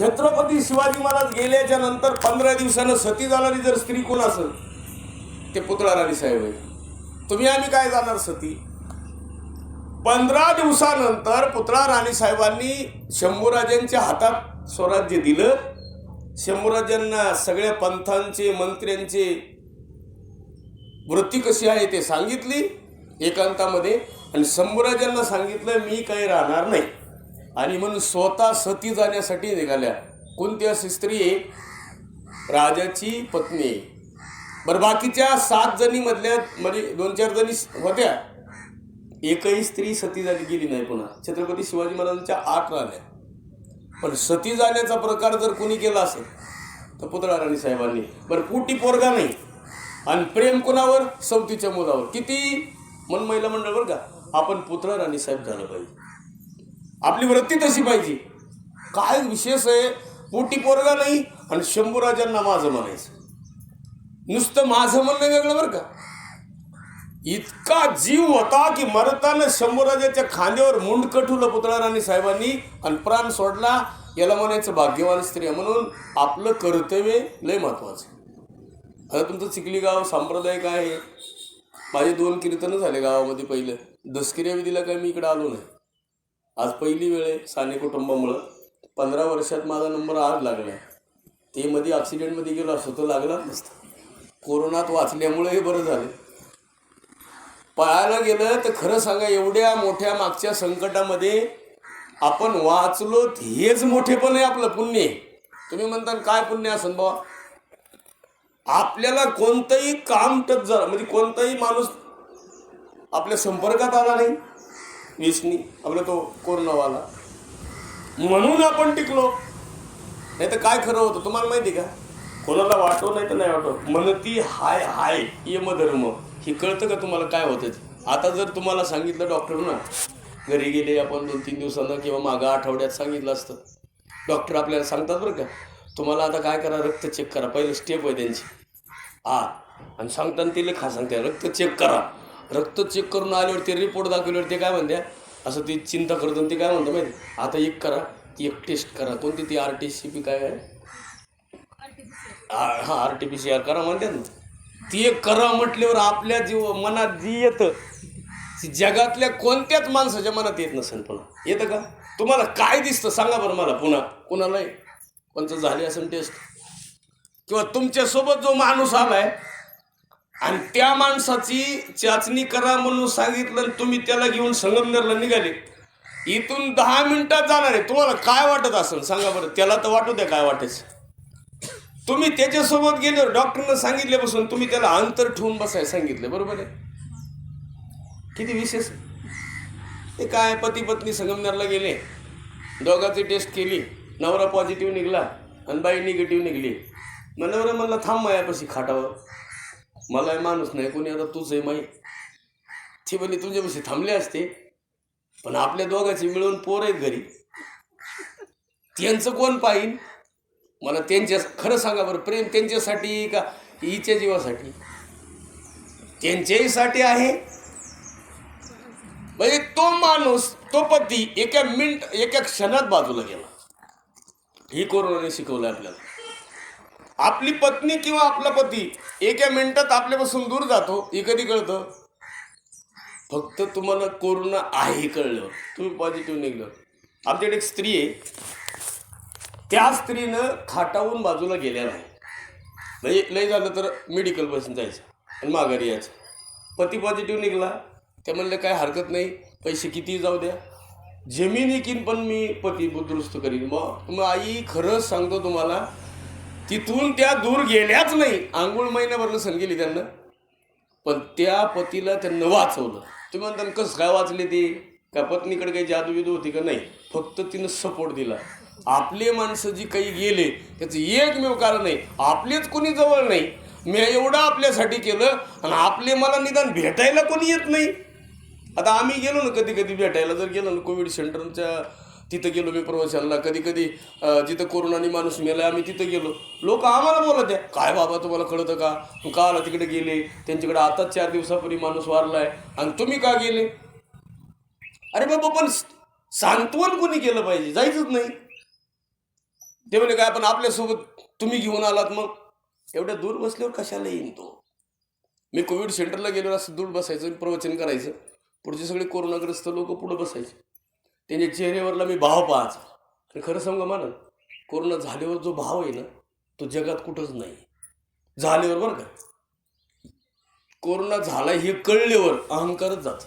छत्रपती शिवाजी महाराज गेल्याच्यानंतर पंधरा दिवसानं सती जाणारी जर स्त्री कोण असेल ते पुतळा राणी साहेब आहे तुम्ही आम्ही काय जाणार सती? पंधरा दिवसानंतर पुतळा राणी साहेबांनी शंभूराजांच्या हातात स्वराज्य दिलं. शंभूराजांना सगळ्या पंथांचे मंत्र्यांचे वृत्ती कशी आहे ते सांगितली एकांतामध्ये. आणि शंभूराजांना सांगितलं मी काही राहणार नाही. आणि म्हणून स्वतः सती जाण्यासाठी निघाल्या. कोणती अशी स्त्री? आहे राजाची पत्नी. आहे बरं बाकीच्या सात जणी मधल्या म्हणजे दोन चार जणी होत्या. एकही स्त्री सती झाली गेली नाही पुन्हा. छत्रपती शिवाजी महाराजांच्या आठ राण्या पण सती जाण्याचा प्रकार जर कोणी केला असेल तर पुतळा राणी साहेबांनी. बरं कुटी पोरगा नाही. आणि प्रेम कोणावर? सवतीच्या मुलावर. किती? मन महिला मंडळ बरं का? आपण पुतळा राणी साहेब झालं पाहिजे. आपली वृत्ती तशी पाहिजे. काय विशेष आहे? मोठी पोरगा नाही आणि शंभूराजांना माझं म्हणायचं. नुसतं माझं म्हणणं वेगळं बरं का? इतका जीव होता की मरताना शंभूराजाच्या खांद्यावर मुंड कठुलं पुतळा राणी साहेबांनी आणि प्राण सोडला. याला म्हणायचं भाग्यवान स्त्री म्हणून आपलं कर्तव्य लय महत्वाचं आता तुमचं चिखली गाव सांप्रदायिक आहे. माझे दोन कीर्तनं झाले गावामध्ये पहिलं. दसकिऱ्या विधीला काय मी इकडं आलो नाही. आज पहिली वेळ आहे साने कुटुंबामुळं. पंधरा वर्षात माझा नंबर आज लागला. ते मध्ये ॲक्सिडेंटमध्ये गेलो असतो तो लागलाच नसतं. कोरोनात वाचल्यामुळे हे बरं झालं. पळायला गेलं तर खरं सांगा एवढ्या मोठ्या मागच्या संकटामध्ये आपण वाचलो हेच मोठेपण आहे आपलं पुण्य. आहे. तुम्ही म्हणता काय पुण्य असन बाबा? आपल्याला कोणतंही काम टच झालं म्हणजे कोणताही माणूस आपल्या संपर्कात आला नाही. विषनी आपलं तो कोरोनावाला म्हणून आपण टिकलो. नाही तर काय खरं होतं तुम्हाला माहिती का? कोणाला वाटो नाही तर नाही वाटो. म्हणती हाय हाय यम धर्म हे कळतं का तुम्हाला काय होतं ते? आता जर तुम्हाला सांगितलं डॉक्टर ना घरी गेले आपण दोन तीन दिवसांना किंवा मागं आठवड्यात सांगितलं असतं. डॉक्टर आपल्याला सांगतात बरं का तुम्हाला आता काय करा रक्त चेक करा. पहिलं स्टेप आहे त्यांची. हा आणि सांगताना तिला खा सांगते रक्त चेक करा. रक्त चेक करून आल्यावर ते रिपोर्ट दाखवल्यावर ते काय म्हणत्या असं ती चिंता करतो आणि ते काय म्हणतो माहिती आता एक करा ती एक टेस्ट करा. कोणती? ती आर टी सी पी काय आहे? हा R T P C R करा म्हणते ना. ती एक करा म्हटल्यावर आपल्या जीव मनात जी येतं जगातल्या कोणत्याच माणसाच्या मनात येत नसेल पुन्हा. येतं का? तुम्हाला काय दिसतं सांगा बरं मला पुन्हा. कुणालाही? कोणतं झाले असेल टेस्ट किंवा तुमच्यासोबत जो माणूस आलाय आणि त्या माणसाची चाचणी करा म्हणून सांगितलं आणि तुम्ही त्याला घेऊन संगमनेरला निघाले. इथून दहा मिनिटात जाणार आहे. तुम्हाला काय वाटत असेल? सांगा बरं. त्याला तर वाटू द्या काय वाटायचं. तुम्ही त्याच्यासोबत गेल्यावर डॉक्टरनं सांगितल्यापासून तुम्ही त्याला अंतर ठेवून बसाय सांगितले. बरोबर आहे? किती विशेष? ते काय पती पत्नी संगमनेरला गेले. दोघांची टेस्ट केली. नवरा पॉझिटिव्ह निघाला आणि बाई निगेटिव्ह निघली. मग नवरा म्हणला थांब मायापाशी खाटावं मला हे माणूस नाही कोणी आता तूच आहे माई ती तुझ्या तुझ्यापाशी थांबले असते पण आपल्या दोघांची मिळून पोर आहेत घरी. त्यांचं कोण पाहिन? मला त्यांच्या खरं सांगा बरं प्रेम त्यांच्यासाठी का हिच्या जीवासाठी? त्यांच्याहीसाठी आहे. म्हणजे तो माणूस तो पती एका मिनिट एका क्षणात बाजूला गेला. ही कोरोनाने शिकवलं आपल्याला. आपली पत्नी किंवा आपला पती एका मिनिटात आपल्यापासून दूर जातो हे कधी कळतं? फक्त तुम्हाला कोरोना आहे कळलं तुम्ही पॉझिटिव्ह निघलं. आमच्याकडे एक स्त्री आहे. त्या स्त्रीनं खाटावून बाजूला गेल्या नाही. म्हणजे लय झालं तर मेडिकल बसून जायचं आणि माघारी यायचं. पती पॉझिटिव्ह निघाला. त्या म्हणलं काय हरकत नाही. पैसे किती जाऊ द्या. जमीन किन पण मी पती दुरुस्त करीन. मग मग आई खरंच सांगतो तुम्हाला तिथून त्या दूर गेल्याच नाही. आंघोळ महिन्याभर नसन गेली त्यांना. पण त्या पतीला त्यांना वाचवलं. तुम्ही म्हणता कसं काय वाचले ते? का पत्नीकडे काही जादू बिदू होती का? नाही. फक्त तिनं सपोर्ट दिला. आपले माणसं जी काही गेले त्याचं एकमेव कारण नाही आपलेच कोणी जवळ नाही. मी एवढं आपल्यासाठी केलं आणि आपले मला निदान भेटायला कोणी येत नाही. आता आम्ही गेलो ना कधी कधी भेटायला जर गेलो ना कोविड सेंटरच्या तिथं गेलो मी प्रवचनाला कधी कधी जिथं कोरोनाने माणूस मेला आम्ही तिथं गेलो. लोक आम्हाला बोलत आहे काय बाबा तुम्हाला कळतं का? तू का आला तिकडे गेले? त्यांच्याकडे आताच चार दिवसापूर्वी माणूस वारलाय. आणि तुम्ही का गेले? अरे बाबा पण सांत्वन कोणी केलं पाहिजे? जायचंच नाही. ते म्हणे काय आपण आपल्यासोबत तुम्ही घेऊन आलात मग? एवढ्या दूर बसल्यावर कशाला येईन तो? मी कोविड सेंटरला गेलो असं दूर बसायचं प्रवचन करायचं. पुढचे सगळे कोरोनाग्रस्त लोक पुढं बसायचे. त्यांच्या चेहऱ्यावरला मी भाव पाहायचा. आणि खरं सांगू मला कोरोना झाल्यावर जो भाव आहे ना तो जगात कुठंच नाही. झाल्यावर बरं का. कोरोना झाला हे कळल्यावर अहंकारच जात.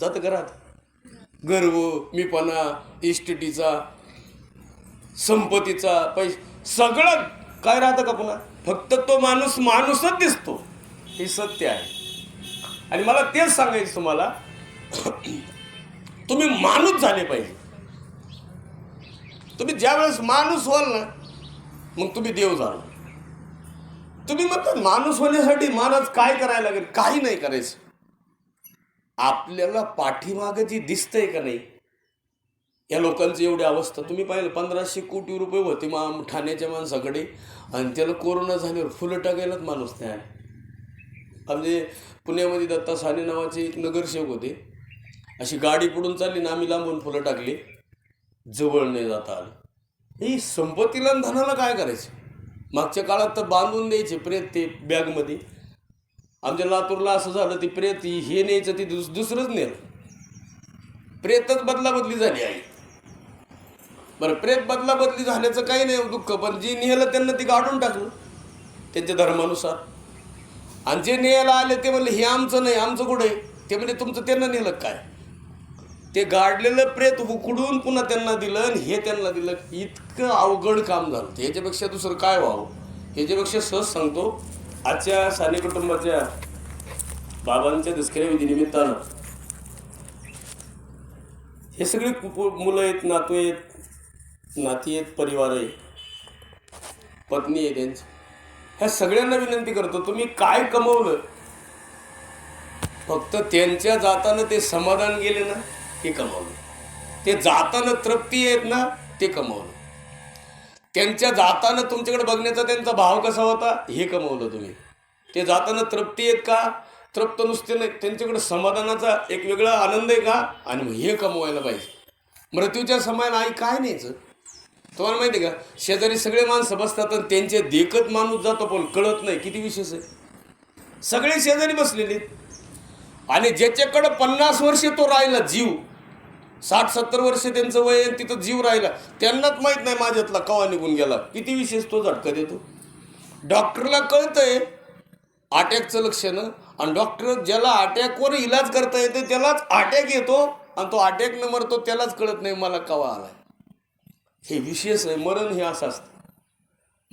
जातं घरात गर्व मीपणा इस्टिटीचा संपत्तीचा पैसे सगळं काय राहतं का पुन्हा? फक्त तो माणूस माणूसच दिसतो. हे सत्य आहे. आणि मला तेच सांगायचं तुम्हाला तुम्ही माणूस झाले पाहिजे. तुम्ही ज्यावेळेस माणूस व्हाल ना मग तुम्ही देव झाला. तुम्ही म्हणतात माणूस होण्यासाठी माणूस काय करायला लागेल? काही नाही करायचं. आपल्याला पाठीमागं जी दिसतंय का नाही या लोकांची एवढी अवस्था. तुम्ही पाहिलं पंधराशे कोटी रुपये होते मा ठाण्याच्या माणसाकडे आणि त्याला कोरोना झाल्यावर फुलं टाकायलाच माणूस नाही म्हणजे पुण्यामध्ये दत्ता साने नावाचे एक नगरसेवक होते. अशी गाडी पुढून चालली ना आम्ही लांबून फुलं टाकली. जवळ नाही जाता आलं. ही संपत्तीला आणि धनाला काय करायचं? मागच्या काळात तर बांधून द्यायचे प्रेत ते बॅगमध्ये. आमच्या लातूरला असं झालं ती प्रेत हे न्यायचं ती दुस दुसरंच नेलं. प्रेतच बदलाबदली झाली आहे बरं प्रेत बदलाबदली झाल्याचं काही नाही दुःख पण जे नेलं त्यांना ते गाडून टाकलं. त्यांच्या धर्मानुसार. आणि जे न्यायला आले ते म्हणले हे आमचं नाही आमचं कुठे आहे? ते म्हणजे तुमचं त्यांना नेलं काय? ते गाडलेलं प्रेत उकडून पुन्हा त्यांना दिलं आणि हे त्यांना दिलं. इतकं अवघड काम झालं ह्याच्यापेक्षा याच्यापेक्षा दुसरं काय व्हावं? ह्याच्यापेक्षा सहज सांगतो आजच्या साने कुटुंबाच्या बाबांच्या दसऱ्या विधीनिमित्तानं हे सगळे मुलं आहेत नातू आहेत नाती आहेत परिवार आहे पत्नी आहे त्यांची ह्या सगळ्यांना विनंती करतो तुम्ही काय कमवलं? फक्त त्यांच्या जातानं ते समाधान गेले ना? ते कमवलं. ते जाताना तृप्ती आहेत ना ते कमवलं. त्यांच्या जाताना तुमच्याकडे बघण्याचा त्यांचा भाव कसा होता हे कमवलं तुम्ही. ते जाताना तृप्ती आहेत का? तृप्त नुसते नाही त्यांच्याकडे समाधानाचा एक वेगळा आनंद आहे का? आणि मग हे कमवायला पाहिजे. मृत्यूच्या समयाला आई काय न्यायचं तुम्हाला माहिती आहे का? शेजारी सगळे माणसं बसतात आणि त्यांचे देखत माणूस जातो पण कळत नाही. किती विशेष आहे? सगळे शेजारी बसलेले आणि ज्याच्याकडं पन्नास वर्ष तो राहिला जीव साठ सत्तर वर्ष त्यांचं वय आहे आणि तिथं जीव राहिला. त्यांनाच माहीत नाही माझ्यातला कवा निघून गेला. किती विशेष तो झटका देतो. डॉक्टरला कळतंय अटॅकचं लक्षणं आणि डॉक्टर ज्याला अटॅकवर इलाज करता येते त्यालाच अटॅक येतो आणि तो अटॅक न मरतो त्यालाच कळत नाही मला कवा आलाय. हे विशेष आहे मरण हे असं असतं.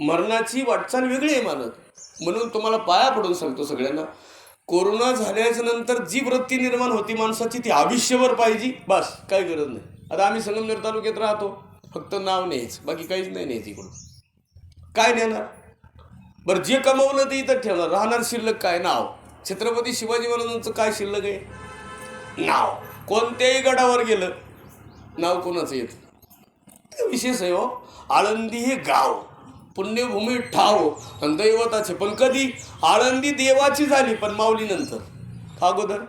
मरणाची वाटचाल वेगळी आहे मानत म्हणून तुम्हाला पाया पडून सांगतो सगळ्यांना. कोरोना झाल्याच्यानंतर जी वृत्ती निर्माण होती माणसाची ती आयुष्यभर पाहिजे. बस काय गरज नाही. आता आम्ही संगमनेर तालुक्यात राहतो. फक्त नाव न्यायचं. बाकी काहीच नाही न्यायचं इकडून. काय नेणार? बरं जे कमवलं ते इथं ठेवणार. राहणार शिल्लक काय? नाव. छत्रपती शिवाजी महाराजांचं काय शिल्लक आहे? नाव. कोणत्याही गडावर गेलं नाव कोणाचं येतं? विशेष आहे हो. आळंदी हे गाव. पुण्यभूमी ठाव. दैवताचे पण कधी? आळंदी देवाची झाली पण माऊली नंतर. अगोदर.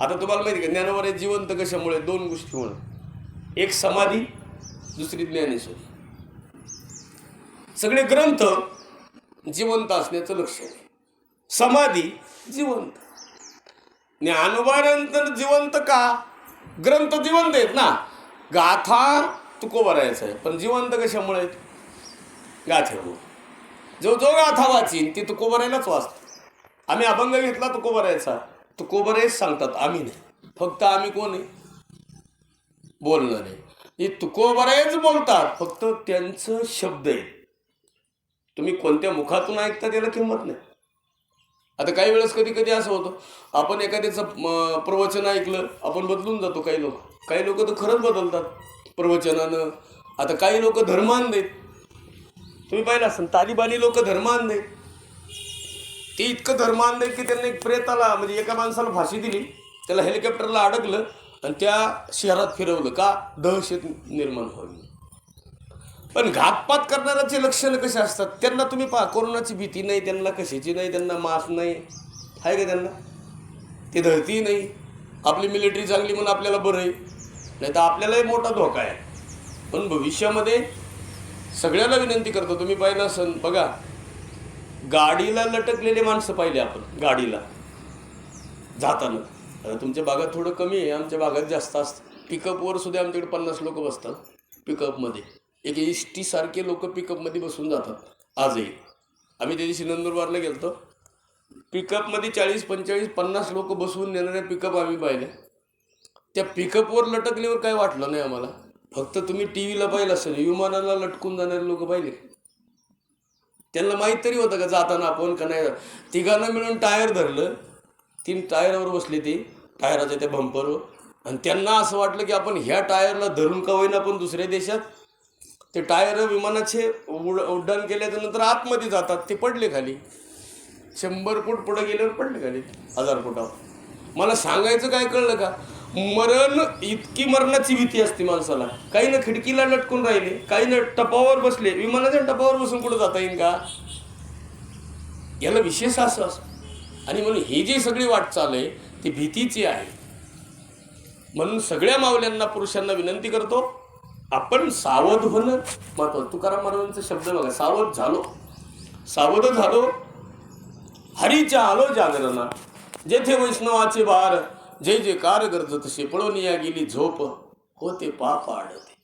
आता तुम्हाला माहिती का ज्ञानवर आहे जिवंत कशामुळे? दोन गोष्टीमुळे. एक समाधी दुसरी ज्ञानेश्वरी. सगळे ग्रंथ जिवंत असण्याचं लक्ष आहे. समाधी जिवंत. ज्ञानोबानंतर जिवंत का? ग्रंथ जिवंत आहेत ना. गाथा तुकोबरायचं आहे. पण जिवंत कशामुळे आहेत? गाथेवर जो जो गाथा वाचीन ती तुकोबरायलाच वाचतो आम्ही अभंग घेतला तुकोबरायचा तुकोबरेच सांगतात आम्ही नाही. फक्त आम्ही कोण आहे? बोलणं नाही. हे तुकोबरायच बोलतात फक्त त्यांचं शब्द आहे. तुम्ही कोणत्या मुखातून ऐकता त्याला किंमत नाही. आता काही वेळेस कधी कधी असं होतं आपण एखाद्याचं प्रवचन ऐकलं आपण बदलून जातो काही लोक. काही लोक तर खरंच बदलतात प्रवचनानं. आता काही लोक धर्मान देत तुम्ही पाहिलं असं तालिबानी लोक धर्मान नाही. ते इतकं धर्मान नाही की त्यांना एक प्रेताला म्हणजे एका माणसाला फाशी दिली त्याला हेलिकॉप्टरला अडकलं आणि त्या शहरात फिरवलं का दहशत निर्माण व्हावी पण घातपात करणाऱ्याचे लक्षणं कसे असतात? त्यांना तुम्ही पहा कोरोनाची भीती नाही त्यांना कशाची नाही त्यांना मास्क नाही. आहे का त्यांना? ते धरती नाही. आपली मिलिटरी चांगली म्हणून आपल्याला बरं आहे. नाही तर आपल्यालाही मोठा धोका आहे. पण भविष्यामध्ये सगळ्याला विनंती करतो तुम्ही पाहिलं सण बघा. गाडीला लटकलेले माणसं पाहिले आपण गाडीला. जाताना. आता तुमच्या भागात थोडं कमी आहे आमच्या भागात जास्त असतं. पिकअपवर सुद्धा आमच्याकडे पन्नास लोक बसतात पिकअपमध्ये एक एस टीसारखे लोक पिकअपमध्ये बसून जातात आजही. आम्ही त्या दिवशी नंदुरबारला गेलतो. पिकअपमध्ये चाळीस पंचेचाळीस पन्नास लोक बसवून नेणारे पिकअप आम्ही पाहिले. त्या पिकअपवर लटकल्यावर काय वाटलं नाही आम्हाला? फक्त तुम्ही टी व्हीला पाहिलं असेल विमानाला लटकून जाणारे लोक पाहिले. त्यांना माहीत तरी होतं का जाताना आपण का नाही. तिघांना मिळून टायर धरलं तीन टायरावर बसले ते टायराच्या त्या बंपरवर आणि त्यांना असं वाटलं की आपण ह्या टायरला धरून का होईना आपण दुसऱ्या देशात? ते टायर विमानाचे उड उड्डाण केल्याच्यानंतर आतमध्ये जातात ते पडले खाली. शंभर फूट पुढे गेल्यावर पडले खाली हजार फुटावर. मला सांगायचं काय कळलं का? मरण इतकी मरणाची भीती असते माणसाला. काही ना खिडकीला लटकून राहिले काही ना टपावर बसले विमानाच्या टपावर बसून कुठं जाता येईल का? याला विशेष असं असं. आणि म्हणून ही जी सगळी वाटचाल आहे ती भीतीची आहे. म्हणून सगळ्या मावल्यांना पुरुषांना विनंती करतो आपण सावध होणं महत्वाचं. तुकाराम महाराजांचा शब्द बघा सावध झालो. सावध झालो. हरीच्या आलो जागरणा जेथे वैष्णवाचे बार जे जे कार गरज तसे पळून या गेली झोप होते पाप आडते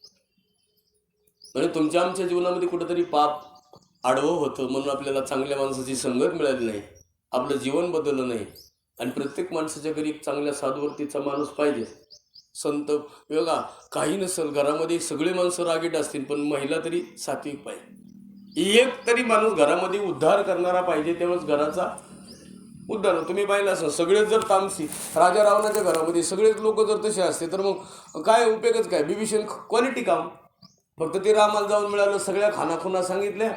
म्हणजे तुमच्या आमच्या जीवनामध्ये कुठंतरी पाप आडवं होतं म्हणून आपल्याला चांगल्या माणसाची संगत मिळाली नाही आपलं जीवन बदललं नाही. आणि प्रत्येक माणसाच्या घरी एक चांगल्या साधुवर्तीचा माणूस पाहिजे. संत बघा काही नसेल घरामध्ये सगळे माणसं रागीट असतील पण महिला तरी सात्विक पाहिजे. एक तरी माणूस घरामध्ये उद्धार करणारा पाहिजे तेव्हाच घराचा उदाहरण तुम्ही पाहिलं असं सगळेच जर तामसी राजा रावणाच्या घरामध्ये सगळेच लोक जर तसे असते तर मग काय उपयोगच काय? बिभीषण क्वालिटी काम. फक्त ते रामाला जाऊन मिळालं सगळ्या खानाखुना सांगितल्या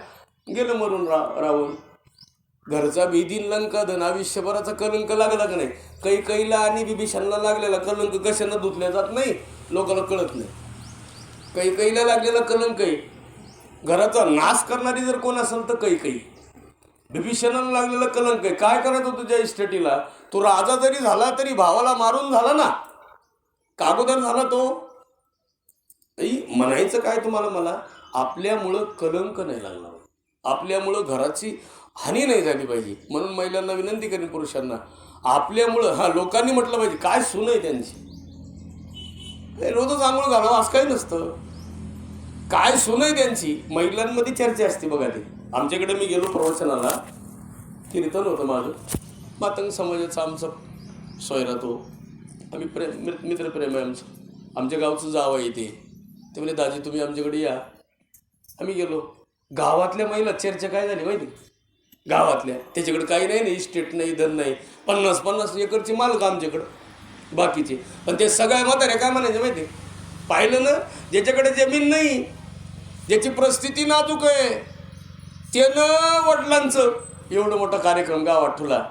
गेलं मरून रा रावण. घरचा भीदीन लंका धन आयुष्यभराचा कलंक लागला का नाही. काही कैला आणि बिभीषणला लागलेला कलंक कशानं धुतल्या जात नाही लोकांना कळत नाही. काही कैला लागलेला कलंक आहे घराचा नाश करणारी जर कोण असेल तर काही काही बिभीषणाला लागलेलं कलंक आहे. काय करायचं तुझ्या इस्टेटीला? तो राजा जरी झाला तरी भावाला मारून झाला ना? कागोदर झाला तो. म्हणायचं काय तुम्हाला मला? आपल्यामुळं कलंक नाही लागला. आपल्यामुळं घराची हानी नाही झाली पाहिजे. म्हणून महिलांना विनंती करेन पुरुषांना. आपल्यामुळं हा लोकांनी म्हटलं पाहिजे. काय सून आहे त्यांची? रोजच आंघोळ घालावं असं काही नसतं. काय सून आहे त्यांची? महिलांमध्ये चर्चा असते बघा ते. आमच्याकडे मी गेलो प्रवचनाला. कीर्तन होतं माझं. मातंग समाजाचा आमचा सोयरा तो. आम्ही प्रेम मित्रप्रेम आहे आमचं. आमच्या गावचं जाव आहे ते. ते म्हणजे दाजी तुम्ही आमच्याकडे या. आम्ही गेलो. गावातल्या महिला चर्चा काय झाली माहिती? गावातल्या. त्याच्याकडे काही नाही ना इस्टेट नाही धन नाही. पन्नास पन्नास एकरची मालक आमच्याकडं. बाकीचे. पण ते सगळ्या म्हाताऱ्या काय म्हणायचे माहिती? पाहिलं ना ज्याच्याकडे जमीन नाही ज्याची परिस्थिती नाजूक आहे. त्यानं वडिलांचं एवढं मोठा कार्यक्रम गावात ठुला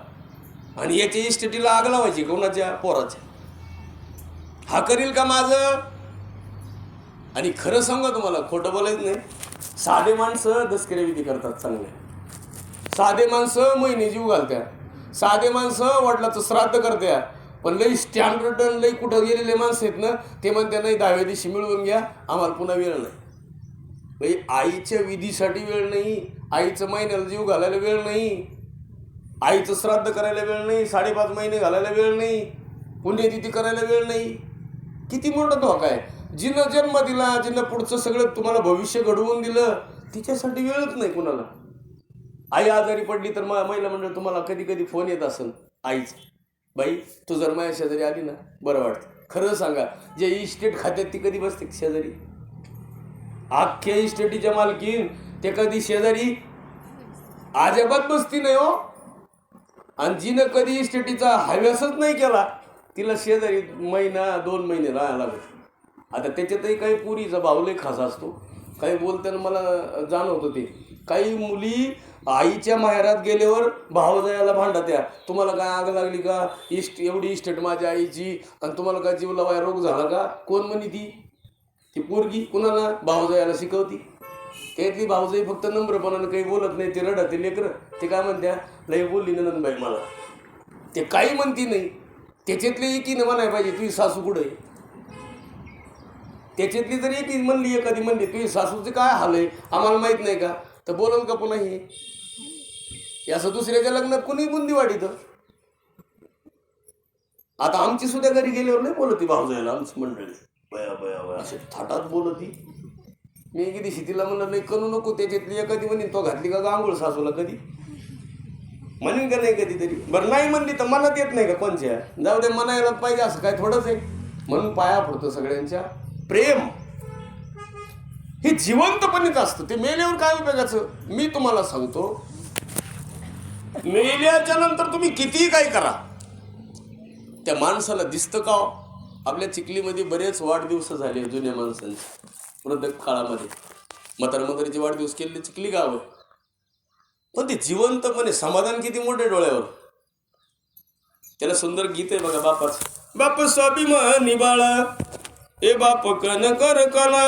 आणि याच्या इस्टेटीला आग लावायची कोणाच्या? पोराच्या. हा करील का माझं? आणि खरं सांगा तुम्हाला खोटं बोलायचं नाही. साधे माणसं दसकऱ्या विधी करतात चांगले. साधे माणसं महिने जीव घालत्या. साधे माणसं वडिलाचं श्राद्ध करत्या. पण लई स्टँडर्ड लई कुठं गेलेले माणसं आहेत ना ते म्हणते नाही दहाव्या दिवशी मिळवून घ्या आम्हाला पुन्हा वेळ नाही. बाई आईच्या विधीसाठी वेळ नाही आईचं महिन्याला जीव घालायला वेळ नाही. आईचं श्राद्ध करायला वेळ नाही. साडेपाच महिने घालायला वेळ नाही. पुण्यतिथी करायला वेळ नाही. किती मोठा धोका आहे. जिनं जन्म दिला जिनं पुढचं सगळं तुम्हाला भविष्य घडवून दिलं तिच्यासाठी वेळच नाही कुणाला. आई आजारी पडली तर महिला मंडळ तुम्हाला कधी कधी फोन येत असेल आईच. बाई तू जर माझ्या शेजारी आली ना बरं वाटतं. खरं सांगा जे इस्टेट खात्यात ती कधी बसते? शेजारी. अख्ख्या इस्टेटीच्या मालकीन ते कधी शेजारी? आजबात बसती नाही हो. आणि जिनं कधी इस्टेटीचा हव्यासच नाही केला तिला शेजारी महिना दोन महिने राहायला लागत आता त्याच्यातही काही पुरीचा भाव लय खास असतो. काही बोलताना मला जाणवतं ते. काही मुली आईच्या माहेरात गेल्यावर भाव जायला भांडा त्या तुम्हाला काय आग लागली का? इष्ट एवढी इस्टेट माझ्या आईची आणि तुम्हाला काय जीव लावाय रोग झाला का? कोण म्हणी ती? ती पोरगी कुणाला? भाव जायला शिकवती. त्यातली भावजाई फक्त नम्रपणानं काही बोलत नाही ते रडत ते लेकरं ते काय म्हणत्या लय बोलली नंदनबाई मला. ते काही म्हणती नाही. त्याच्यातली एकीनं म्हणाय पाहिजे तुझी सासू कुठं आहे? त्याच्यातली जर एकी म्हणली एखादी म्हणली तुझी सासूचे काय हाल आहे? आम्हाला माहीत नाही का? तर बोलल का पुन्हा हे? हे असं दुसऱ्याच्या लग्नात कुणी बुंदी वाढीत? आता आमची सुद्धा घरी गेल्यावर नाही बोलती भाऊजायला आमची मंडळी. बया बया बया असे थाटात बोलती मी किती शेतीला म्हणलं नाही करू नको त्याच्यातली एखादी म्हणेन तो घातली का गांगोळ सासूला कधी? म्हणेन का नाही कधीतरी? बरं नाही म्हणली तर मनात येत नाही का कोणच्या? जाऊ दे मनायला पाहिजे असं काय थोडंच आहे. म्हणून पाया पडतो सगळ्यांच्या. प्रेम हे जिवंतपणीच असतं. ते मेल्यावर काय उपयोगाचं? मी तुम्हाला सांगतो मेल्याच्या नंतर तुम्ही कितीही काय करा. त्या माणसाला दिसतं का हो? आपल्या चिखलीमध्ये बरेच वाढदिवस झाले जुन्या माणसांचे. वृद्ध काळामध्ये. म्हातारा म्हातारीचे वाढदिवस केलेले चिखली गाव आहे पण ते जिवंतपणे समाधान किती मोठे डोळ्यावर. त्याला सुंदर गीत आहे बघा बापाच. बाप स्वाभिमानी बाळा ए बाप कन कर कला